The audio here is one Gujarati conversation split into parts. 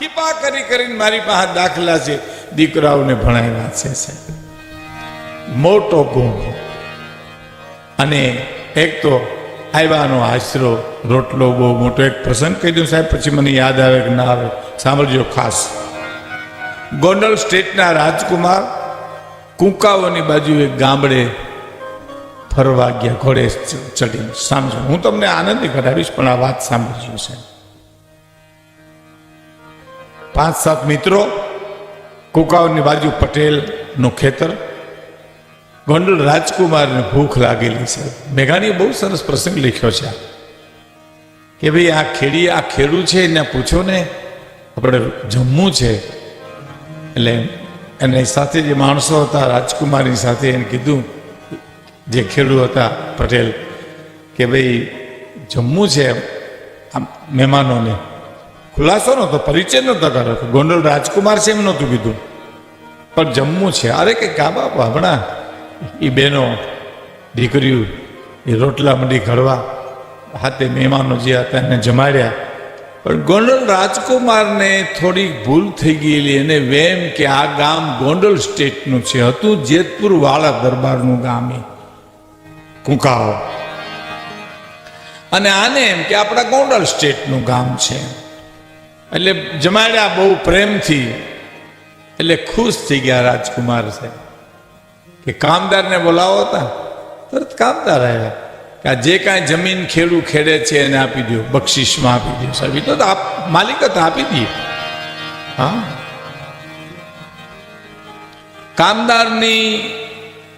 થીપા કરી કરીને મારી પાસે દાખલા છે. દીકરાઓને ભણાવ્યા છે સાહેબ. મોટો ગુણ અને એક તો આવ્યાનો આશરો, રોટલો બહુ મોટો. એક પ્રસંગ કહી દઉં સાહેબ, પછી મને યાદ આવે કે ના આવે. સાંભળજો ખાસ. ગોંડલ સ્ટેટના રાજકુમાર, કુંકાઓની બાજુ એક ગામડે ફરવા ગયા, ઘોડે ચડીને. સમજો હું તમને આનંદથી કરાવીશ પણ આ વાત સાંભળજો સાહેબ. પાંચ સાત મિત્રો, કુકાવની બાજુ પટેલનું ખેતર, ગોંડલ રાજકુમારને ભૂખ લાગેલી છે. મેઘાણીએ બહુ સરસ પ્રસંગ લખ્યો છે કે ભાઈ આ ખેડી, આ ખેડૂ છે, એને પૂછો ને, આપણે જમવું છે. એટલે એની સાથે જે માણસો હતા, રાજકુમારની સાથે એને કીધું, જે ખેડૂ હતા, પટેલ, કે ભાઈ જમવું છે આમ મહેમાનોને. ખુલાસો નહોતો, પરિચય નહોતો કર્યો. ગોંડલ રાજકુમાર છે એમ નહોતું કીધું. પણ જમવું છે. અરે કે કા બાપા હમણાં એ બહેનો દીકરીઓ, એ રોટલા મંડી ઘડવા, હાથે મહેમાનો જે હતા એને જમાડ્યા. પણ ગોંડલ રાજકુમારને થોડીક ભૂલ થઈ ગયેલી. એને વેમ કે આ ગામ ગોંડલ સ્ટેટનું છે. હતું જેતપુર વાળા દરબારનું ગામ એ. કુંકાઓ. અને આને એમ કે આપણા ગોંડલ સ્ટેટનું ગામ છે. એટલે જમાડ્યા બહુ પ્રેમથી, એટલે ખુશ થઈ ગયા રાજકુમાર સાહેબ. કે કામદારને બોલાવો હતા, તરત કામદાર આવ્યા. કે આ જે કાંઈ જમીન ખેડૂ ખેડે છે એને આપી દો બક્ષિસમાં આપી દો સાહેબ. તો આપ, માલિક હતા આપી દઈએ. હા. કામદારની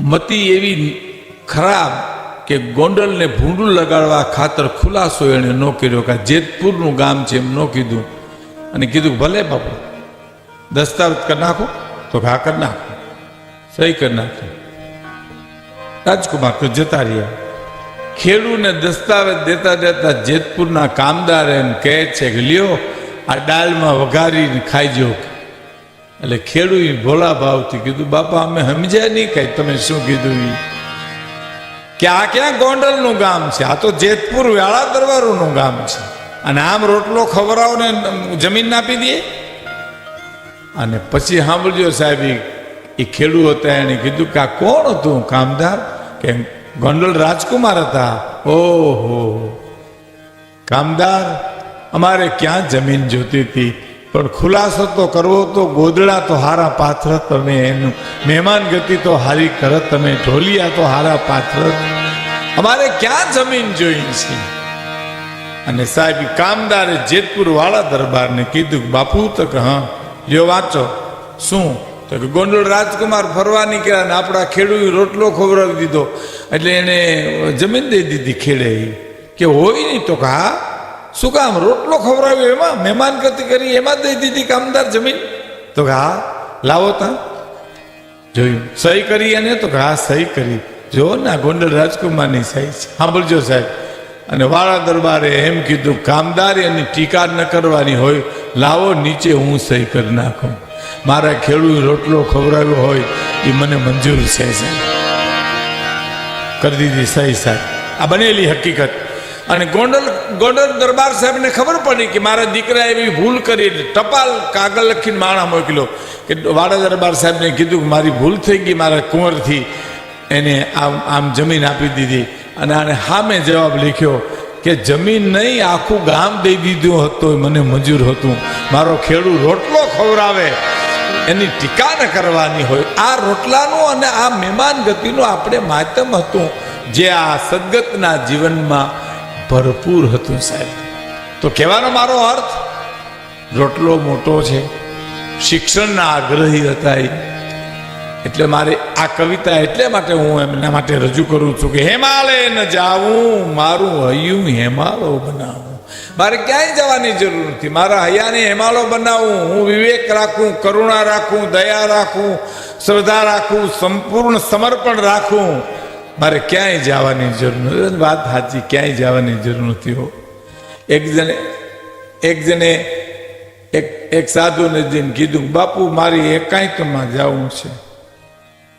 મતી એવી ખરાબ કે ગોંડલને ભૂંડું લગાડવા ખાતર ખુલાસો એણે ન કર્યો કે જેતપુરનું ગામ છે એમ ન કીધું. અને કીધું, ભલે બાપુ, દસ્તાવેજ કરી નાખો, તો હા કરી નાખો. સહી કરી નાખી. રાજકુમાર તો જતા રહ્યા ખેડૂને દસ્તાવેજ દેતા દેતા જેતપુરના કામદાર એમ કહે છે કે, લ્યો, આ ડાલમાં વઘારીને ખાઈજો એટલે ખેડૂએ ભોળા ભાવથી કીધું, બાપા, અમે સમજ્યા નહીં કઈ, તમે શું કીધું એ કે આ ક્યાં ગોંડલનું ગામ છે? આ તો જેતપુર વેળા દરબારોનું ગામ છે. અને આમ રોટલો ખવડાવો ને જમીન આપી દે? અને પછી સાંભળજો સાહેબ એ ખેડૂત હતા, એને કીધું કે આ કોણ હતું કામદાર? કે ગોંડલ રાજકુમાર હતા. ઓહો. કામદાર, અમારે ક્યાં જમીન જોતી હતી? પણ ખુલાસો તો કરવો તો ગોદડા તો હારા પાત્ર તમે, એનું મહેમાન ગતિ તો હારી કરત તમે, ઢોલિયા તો હારા પાત્ર. અમારે ક્યાં જમીન જોઈ છે? અને સાહેબ કામદારે જેતપુર વાળા દરબારને કીધું કે, બાપુ, તો કે, હા, લ્યો વાંચો. શું? તો કે, ગોંડલ રાજકુમાર ફરવા નીકળ્યા ને આપણા ખેડૂએ રોટલો ખવડાવી દીધો. એટલે એને જમીન દઈ દીધી ખેડે કે, હોય નહીં તો કે, હા, શું કામ રોટલો ખવડાવ્યો એમાં? મહેમાન ગતિ કરી એમાં દઈ દીધી કામદાર જમીન? તો કે, હા, લાવો તા. જોયું. સહી કરી એને તો કે, હા, સહી કરી. જો, ને, ગોંડલ રાજકુમારની સહી સાંભળજો સાહેબ. અને વાળા દરબારે એમ કીધું, કામદારી અને ટીકા ન કરવાની હોય, લાવો નીચે હું સહી કરી નાખું. મારા ખેડૂત રોટલો ખવડાવ્યો હોય, એ મને મંજૂર છે, સાહેબ. કરી દીધી સહી, સાહેબ. આ બનેલી હકીકત. અને ગોંડલ ગોંડલ દરબાર સાહેબને ખબર પડી કે મારા દીકરા એવી ભૂલ કરી ટપાલ કાગળ લખીને માણા મોકલ્યો કે વાડા દરબાર સાહેબને કીધું કે મારી ભૂલ થઈ ગઈ મારા કુંવરથી. એને આમ આમ જમીન આપી દીધી. અને આને સામે જવાબ લખ્યો કે જમીન નહીં, આખું ગામ દઈ દીધું હતું મને મંજૂર હતું. મારો ખેડૂત રોટલો ખવડાવે, એની ટીકા ન કરવાની હોય. આ રોટલાનું અને આ મહેમાન ગતિનું આપણે માતમ હતું, જે આ સદગતના જીવનમાં ભરપૂર હતું સાહેબ. તો કહેવાનો મારો અર્થ, રોટલો મોટો છે, શિક્ષણના આગ્રહી હતા એ. એટલે મારે આ કવિતા એટલે માટે હું એમના માટે રજૂ કરું છું કે હેમાલય ન જાવું મારું હૈયું હેમાલો બનાવું. મારે ક્યાંય જવાની જરૂર નથી. મારા હૈયાને હેમાલો બનાવું. હું વિવેક રાખું, કરુણા રાખું, દયા રાખું, શ્રદ્ધા રાખું, સંપૂર્ણ સમર્પણ રાખું. મારે ક્યાંય જવાની જરૂર નથી. વાત સાચી, ક્યાંય જવાની જરૂર નથી હો. એક જણે એક જણે, એક એક સાધુને જઈને કીધું, બાપુ, મારી એકાંતમાં જવું છે.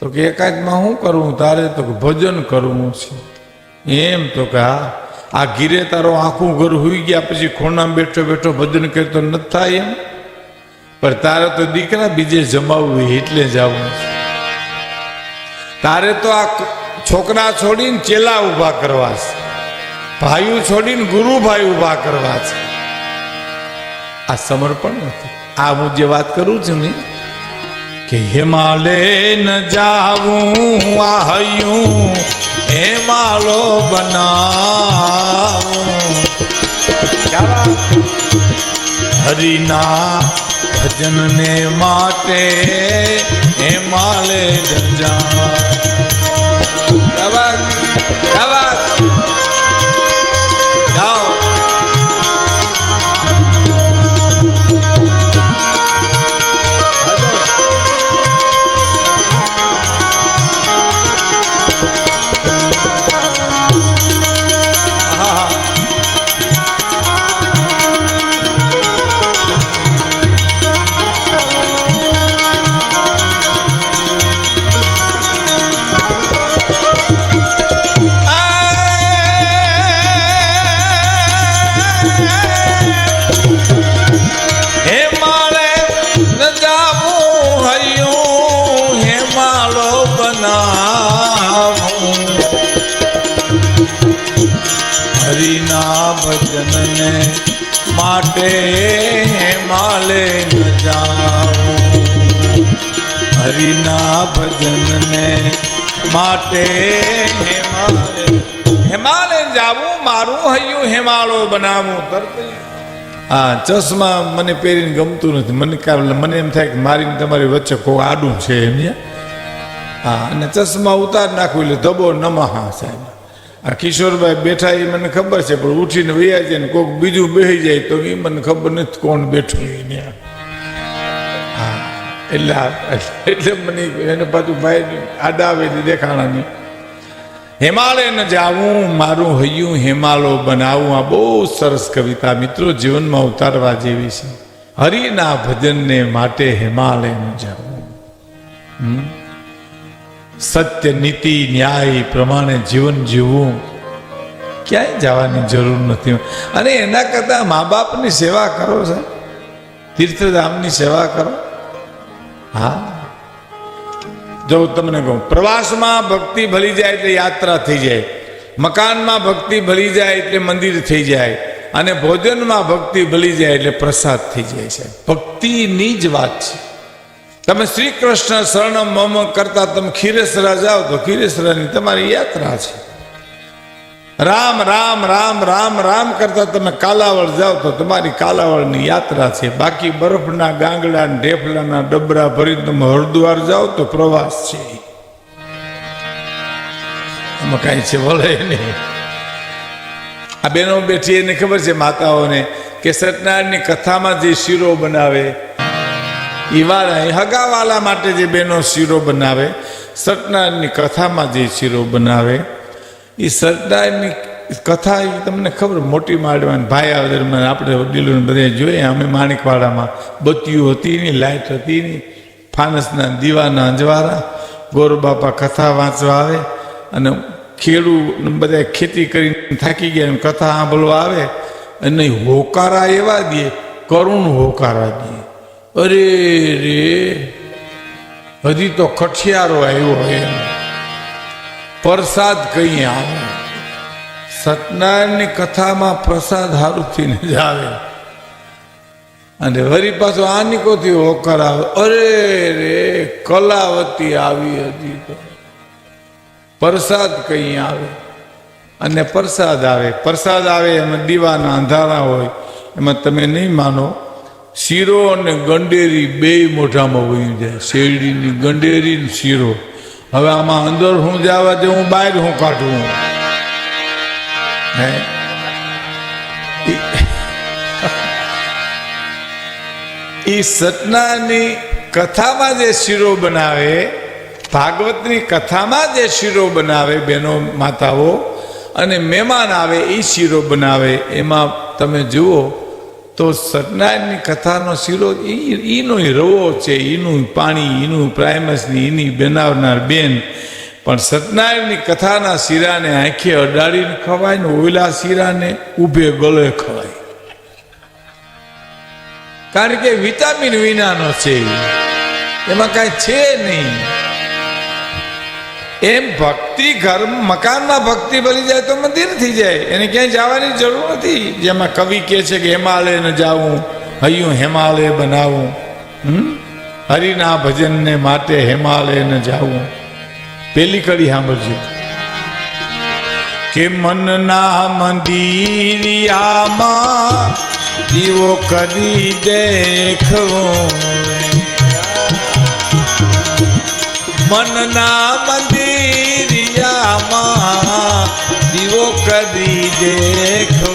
તો કે એકાંતમાં શું કરવું તારે તો કે ભજન કરવું છે. એમ તો કે હા, આ ગીરે તારો આખું ઘર હોઈ ગયા પછી ખોણામાં બેઠો બેઠો ભજન કરતો નથી થાય એમ? પણ તારે તો દીકરા બીજે જમાવવું એટલે જવું. તારે તો આ છોકરા છોડીને ચેલા ઊભા કરવા છે. ભાઈઓ છોડીને ગુરુભાઈ ઊભા કરવા છે. આ સમર્પણ નથી. આ હું જે વાત કરું છું ને કે હિમાલય ન જાવું આ હૈયું હિમાલો બનાવું. હરિના ભજનને માટે હિમાલય ન જાવું હૈયું હેમાળો બનાવું. હરિના ભજનને માટે હેમાલે જાવું હરિના માટે હેમાલે હિમાલય જાવું, મારું હૈયું હિમાળો બનાવું, તરત હા ચશ્મા મને પહેરીને ગમતું નથી. મને કારણ મને એમ થાય કે મારીને તમારી વચ્ચે કોઈ આડું છે એમ હા, અને ચશ્મા ઉતાર નાખું એટલે ધબો નમહા સાહેબ. આ કિશોરભાઈ બેઠા એ મને ખબર છે, પણ ઉઠીને વૈયા જાય ને કોઈક બીજું બેસી જાય તો એ મને ખબર નથી કોણ બેઠું એને હા, એટલે એટલે મને એને પાછું ભાઈ આડા આવે દેખાણા નહીં. હિમાલય ન જાવું, મારું હૈયું હિમાલો બનાવું. આ બહુ સરસ કવિતા. મિત્રો, જીવનમાં ઉતારવા જેવી છે. હરિના ભજનને માટે હિમાલય ન જાવું? સત્ય, નીતિ, ન્યાય પ્રમાણે જીવન જીવવું. ક્યાંય જવાની જરૂર નથી. અને એના કરતાં મા બાપની સેવા કરો સાહેબ. તીર્થધામની સેવા કરો. હા? જો તમને કહું, પ્રવાસમાં ભક્તિ ભલી જાય એટલે યાત્રા થઈ જાય, મકાનમાં ભક્તિ ભલી જાય એટલે મંદિર થઈ જાય, અને ભોજનમાં ભક્તિ ભલી જાય એટલે પ્રસાદ થઈ જાય છે. ભક્તિની જ વાત છે. તમે શ્રી કૃષ્ણ શરણ મમ કરતા તમે ખીરેસરા જાઓ તો ખીરેસરાની તમારી યાત્રા છે. રામ રામ રામ રામ રામ કરતા તમે કાલાવડ જાઓ તો તમારી કાલાવડની યાત્રા છે. બાકી બરફના ગાંગડા ઢેફલાના ડબરા ભરી તમે હરદ્વાર જાઓ તો પ્રવાસ છે. એમાં કાંઈ છે વળે નહીં. આ બેનો બેઠી એને ખબર છે માતાઓને કે સત્યનારાયણની કથામાં જે શીરો બનાવે એ વાળા હગાવાલા માટે જે બેનો શીરો બનાવે સત્યનારાયણની કથામાં જે શીરો બનાવે એ સરદારની કથા એ તમને ખબર, મોટી માંડવાની ભાઈ આવદરમાં આપણે વડીલોને બધા જોઈએ અમે માણિકવાડામાં બત્તીઓ હતી નહીં લાઇટ હતી નહીં, ફાનસના દીવાના અંજવારા, ગોરબાપા કથા વાંચવા આવે અને ખેડૂ બધા ખેતી કરીને થાકી ગયા કથા સાંભળવા આવે અને હોકારા એવા દે, કરુણ હોકારા દે. અરે રે, હજી તો ખઠિયારો આવ્યો એમ. પ્રસાદ કઈ આવે સત્યનારાયણની કથામાં પ્રસાદ હારુથી જ આવે અને વરી પાછો આનિકોથી હોકર આવે? અરે રે, કલાવતી આવી હતી તો. પ્રસાદ કઈ આવે. અને પ્રસાદ આવે. પ્રસાદ આવે એમાં દીવાના અંધારા હોય. એમાં તમે નહીં માનો. શીરો અને ગંડેરી બે મોઢામાં વહી જાય. શેરડીની ગંડેરી ને શીરો. હવે આમાં અંદર હું જવા દે હું બહાર હું કાઢું? હે? એ સતનાની કથામાં જે શીરો બનાવે, ભાગવતની કથામાં જે શીરો બનાવે બહેનો માતાઓ, અને મહેમાન આવે એ શીરો બનાવે. એમાં તમે જુઓ તો સત્યનારાયણની કથાનો શીરો એનો રવો છે એનું પાણી એનું પ્રાઇમસની એની બનાવનાર બેન. પણ સત્યનારાયણની કથાના શીરાને આંખે અડાડીને ખવાય ને ઓલા શીરાને ઊભે ગળે ખવાય. કારણ કે વિટામિન વિનાનો છે. એમાં કાંઈ છે નહીં. એમ ભક્તિ ઘર મકાનમાં ભક્તિ ભરી જાય તો મંદિર થઈ જાય. એને ક્યાંય જવાની જરૂર નથી. જેમાં કવિ કહે છે કે હિમાલય ન જાવું હૈયું હિમાલય બનાવું? હરિના ભજનને માટે હિમાલય ન જાવું પેલી કડી સાંભળજો. કે મનના મંદિરિયામાં દીવો કરી દેખવો. મનના મંદિરિયામાં દીવો કરી દેખો.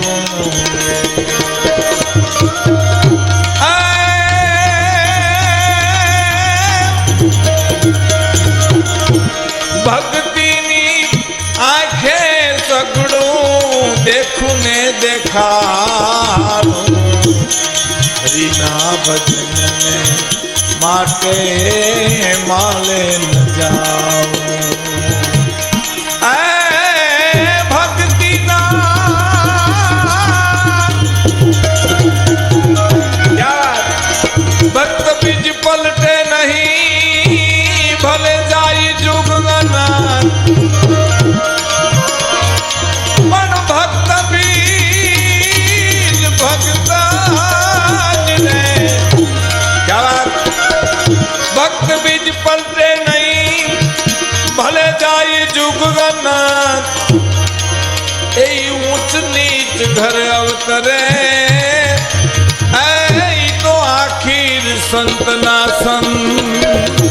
ભક્તિની આંખે સગડું દેખું ને દેખાડું. હરિના ભજનને માટે માલે ન જાઉં ભલે જાય જુગગનાથ એ ઊંચ નીચ ઘર અવતરે. તો આખીર સંતના સંત